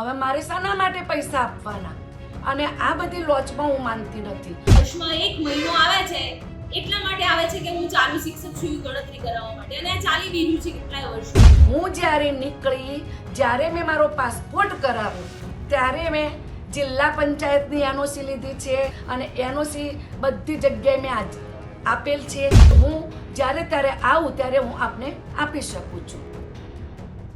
હવે મારે શાના માટે પૈસા આપવાના? અને આ બધી લોચમાં હું માનતી નથી. વર્ષમાં એક મહિનો આવે છે. એટલા માટે આવે છે કે હું ચાલુ શિક્ષક છું ગણતરી કરાવવા માટે. અને ચાલી બીજું છે કેટલાય વર્ષો હું જ્યારે નીકળી જ્યારે મેં મારો પાસપોર્ટ કરાવ્યો ત્યારે મેં જિલ્લા પંચાયતની એનઓસી લીધી છે અને એનઓસી બધી જગ્યાએ મેં આજ આપેલ છે. હું જ્યારે ત્યારે આવું ત્યારે હું આપને આપી શકું છું.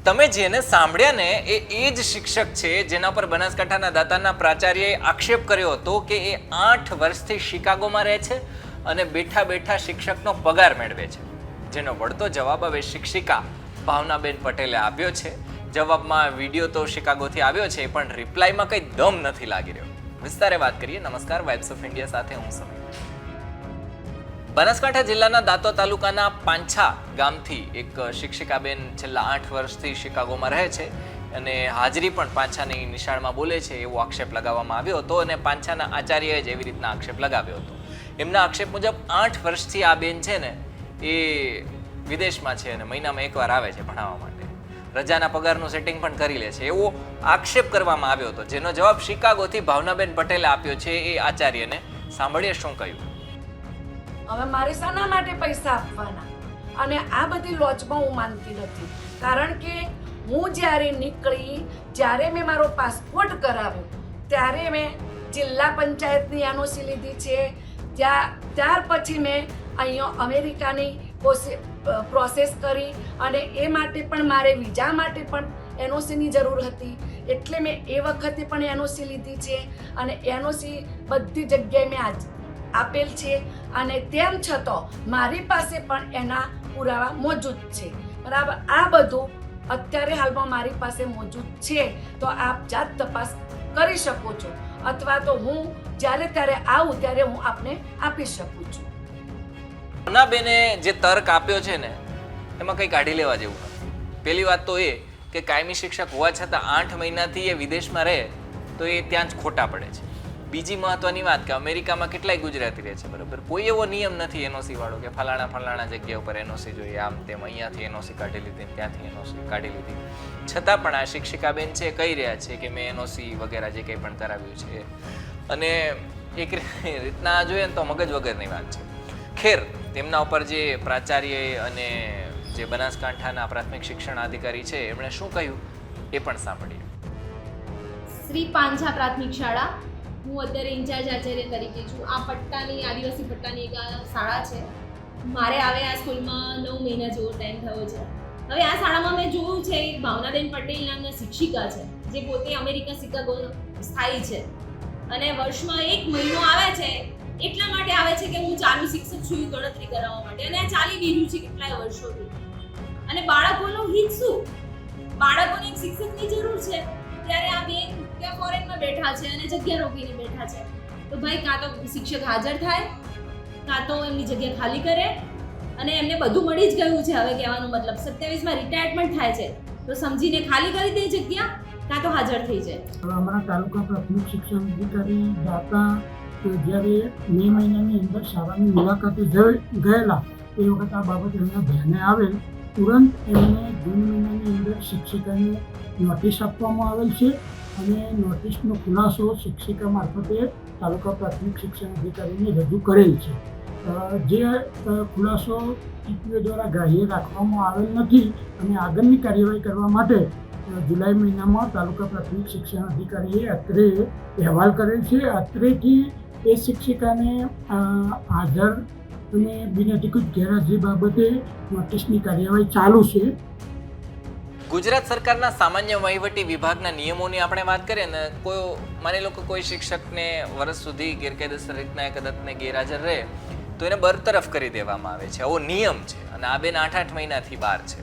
તમે જેને સાંભળ્યા ને, એ એ જ શિક્ષક છે, જેના પર બનાસકાંઠાના દાતાના પ્રાચાર્યએ આક્ષેપ કર્યો હતો કે એ આઠ વર્ષથી શિકાગોમાં રહે છે અને બેઠા બેઠા શિક્ષકનો પગાર મેળવે છે. જેનો વળતો જવાબ હવે શિક્ષિકા ભાવનાબેન પટેલે આપ્યો છે. જવાબમાં વીડિયો તો શિકાગોથી આવ્યો છે, પણ રિપ્લાયમાં કંઈ દમ નથી લાગી રહ્યો. વિસ્તારે વાત કરીએ. નમસ્કાર વાઇબ્સ ઓફ ઇન્ડિયા સાથે હું સમીર. બનાસકાંઠા જિલ્લાના દાંતો તાલુકાના પાંછા ગામથી એક શિક્ષિકાબેન છેલ્લા આઠ વર્ષથી શિકાગોમાં રહે છે અને હાજરી પણ પાંછાની નિશાળમાં બોલે છે એવો આક્ષેપ લગાવવામાં આવ્યો હતો અને પાંછાના આચાર્યએ જ એવી રીતના આક્ષેપ લગાવ્યો હતો. એમના આક્ષેપ મુજબ આઠ વર્ષથી આ બેન છે ને એ વિદેશમાં છે અને મહિનામાં એકવાર આવે છે ભણાવવા માટે. રજાના પગારનું સેટિંગ પણ કરી લે છે. એવો આક્ષેપ કરવામાં આવ્યો હતો, જેનો જવાબ શિકાગોથી ભાવનાબેન પટેલે આપ્યો છે એ આચાર્યને સાંભળીએ શું કહ્યું. હવે મારે શાના માટે પૈસા આપવાના. અને આ બધી લોચમાં હું માનતી નથી. કારણ કે હું જ્યારે નીકળી, જ્યારે મેં મારો પાસપોર્ટ કરાવ્યો, ત્યારે મેં જિલ્લા પંચાયતની એનઓસી લીધી છે. ત્યાં, ત્યાર પછી મેં અહીંયા અમેરિકાની પ્રોસેસ કરી અને એ માટે પણ મારે વિઝા માટે પણ એનઓસીની જરૂર હતી. એટલે મેં એ વખતે પણ એનઓસી લીધી છે અને એનઓસી બધી જગ્યાએ મેં આજ આપેલ છે અને તેમ છતાં મારી પાસે પણ એના પુરાવા મોજૂદ છે. બરાબર? આ બધું અત્યારે હાલમાં મારી પાસે મોજૂદ છે. તો આપ જાત તપાસ કરી શકો છો. અથવા તો હું જ્યારે ત્યારે આવું ત્યારે હું આપને આપી શકું છું. બેને જે તર્ક આપ્યો છે ને, એમાં કંઈ કાઢી લેવા જેવું પહેલી વાત તો એ કે કાયમી શિક્ષક હોવા છતાં આઠ મહિનાથી એ વિદેશમાં રહે, તો એ ત્યાં જ ખોટા પડે છે. બીજી મહત્વની વાત કે અમેરિકામાં કેટલાય ગુજરાતી રહે છે, બરોબર? કોઈ એવો નિયમ નથી એનઓસી વાળો કે ફલાણા ફલાણા જગ્યા ઉપર એનઓસી જોઈએ, આમ તેમ અહીંયાથી એનઓસી કાઢી લીધી, ત્યાંથી એનઓસી કાઢી લીધી. છતાં પણ આ શિક્ષિકાબેન છે, કહી રહ્યા છે કે મેં એનઓસી વગેરે જે કંઈ પણ કરાવ્યું છે. અને એક રીતના જોઈએ ને તો મગજ વગરની વાત છે. ખેર, તેમના ઉપર જે પ્રાચાર્ય અને જે બનાસકાંઠાના પ્રાથમિક શિક્ષણ અધિકારી છે, એમણે શું કહ્યું? એ પણ સાંભળીએ. શ્રી પાંજા પ્રાથમિક શાળા હું અત્યારે ઇન્ચાર્જ આચાર્ય તરીકે છું. આ પટ્ટાની, આદિવાસી પટ્ટાની એક શાળા છે. મારે આવે આ સ્કૂલમાં નવ મહિના જેવો ટાઈમ થયો છે. હવે આ શાળામાં મેં જોયું છે, એક ભાવનાબેન પટેલ નામના શિક્ષિકા છે, જે પોતે અમેરિકા શિકાગો સ્થાયી છે. અને વર્ષમાં એક મહિનો આવે છે, એટલા માટે આવે છે કે હું ચાલુ શિક્ષક છું ગણતરી કરાવવા માટે. અને આ ચાલી બી છે કેટલાય વર્ષોથી. અને બાળકોનું હિત શું? બાળકોને એક શિક્ષકની જરૂર છે. ત્યારે આ બેઠા છે અને જગ્યા રોકીને બેઠા છે. તો ભાઈ કાં તો શિક્ષક હાજર થાય, કાં તો એમની જગ્યા ખાલી કરે અને એમને બધું મળી જ ગયું છે હવે કહેવાનો મતલબ. સત્યાવીસમાં રિટાયરમેન્ટ થાય છે. તો સમજીને ખાલી કરી દે જગ્યા, કાં તો હાજર થઈ જાય. હવે અમારા તાલુકા પ્રાથમિક શિક્ષણ અધિકારી દાતા કે જ્યારે મે મહિનાની અંદર શાળાની મુલાકાતે ગયેલા, એ વખત આ બાબત એમના ધ્યાને આવેલ. તુરંત એમને જૂન મહિનાની અંદર શિક્ષિકાને નોટિસ આપવામાં આવેલ છે. અને નોટિસનો ખુલાસો શિક્ષિકા મારફતે તાલુકા પ્રાથમિક શિક્ષણ અધિકારીને રજૂ કરેલ છે. જે ખુલાસો ટીપીઓ દ્વારા ગ્રાહ્ય રાખવામાં આવેલ નથી અને આગળની કાર્યવાહી કરવા માટે જુલાઈ મહિનામાં તાલુકા પ્રાથમિક શિક્ષણ અધિકારીએ અત્રે અહેવાલ કરેલ છે. અત્રેથી એ શિક્ષિકાને હાજર અને બિનઅધિકૃત ગેરહાજરી બાબતે નોટિસની કાર્યવાહી ચાલુ છે. ગુજરાત સરકારના સામાન્ય વહીવટી વિભાગના નિયમોની આપણે વાત કરીએ ને, કોઈ માની લો કે કોઈ શિક્ષકને વર્ષ સુધી ગેરકાયદેસર રીતના એક અદાલતને ગેરહાજર રહે, તો એને બરતરફ કરી દેવામાં આવે છે. આવો નિયમ છે અને આ બેન આઠ આઠ મહિનાથી બહાર છે.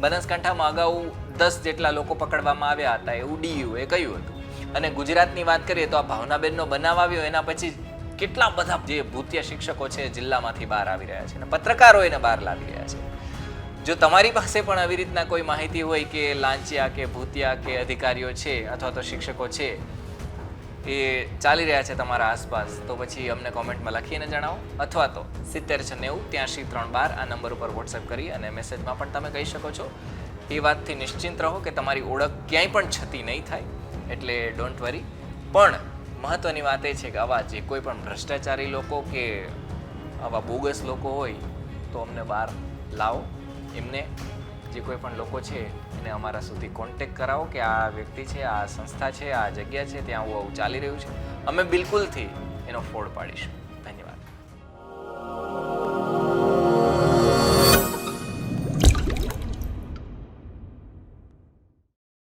બનાસકાંઠામાં અગાઉ દસ જેટલા લોકો પકડવામાં આવ્યા હતા, એવું ડીયુ એ કહ્યું હતું. અને ગુજરાતની વાત કરીએ તો આ ભાવનાબેનનો બનાવ આવ્યો, એના પછી કેટલા બધા જે ભૂતિયા શિક્ષકો છે જિલ્લામાંથી બહાર આવી રહ્યા છે અને પત્રકારો એને બહાર લાવી રહ્યા છે. જો તમારી પાસે પણ આવી રીતના કોઈ માહિતી હોય કે લાંચિયા કે ભૂતિયા કે અધિકારીઓ છે અથવા તો શિક્ષકો છે, એ ચાલી રહ્યા છે તમારા આસપાસ, તો પછી અમને કોમેન્ટમાં લખીને જણાવો. અથવા તો સિત્તેર છે નેવું ત્યાંશી ત્રણ બાર આ નંબર ઉપર વોટ્સએપ કરી અને મેસેજમાં પણ તમે કહી શકો છો. એ વાતથી નિશ્ચિંત રહો કે તમારી ઓળખ ક્યાંય પણ છતી નહીં થાય, એટલે ડોન્ટ વરી પણ મહત્વની વાત એ છે કે આવા જે કોઈ પણ ભ્રષ્ટાચારી લોકો કે આવા બોગસ લોકો હોય, તો અમને બહાર લાવો. એમને જે કોઈ પણ લોકો છે, એને અમારા સુધી કોન્ટેક કરાવો કે આ વ્યક્તિ છે, આ સંસ્થા છે, આ જગ્યા છે, ત્યાં આવું આવું ચાલી રહ્યું છે. અમે બિલકુલથી એનો ફોડ પાડીશું.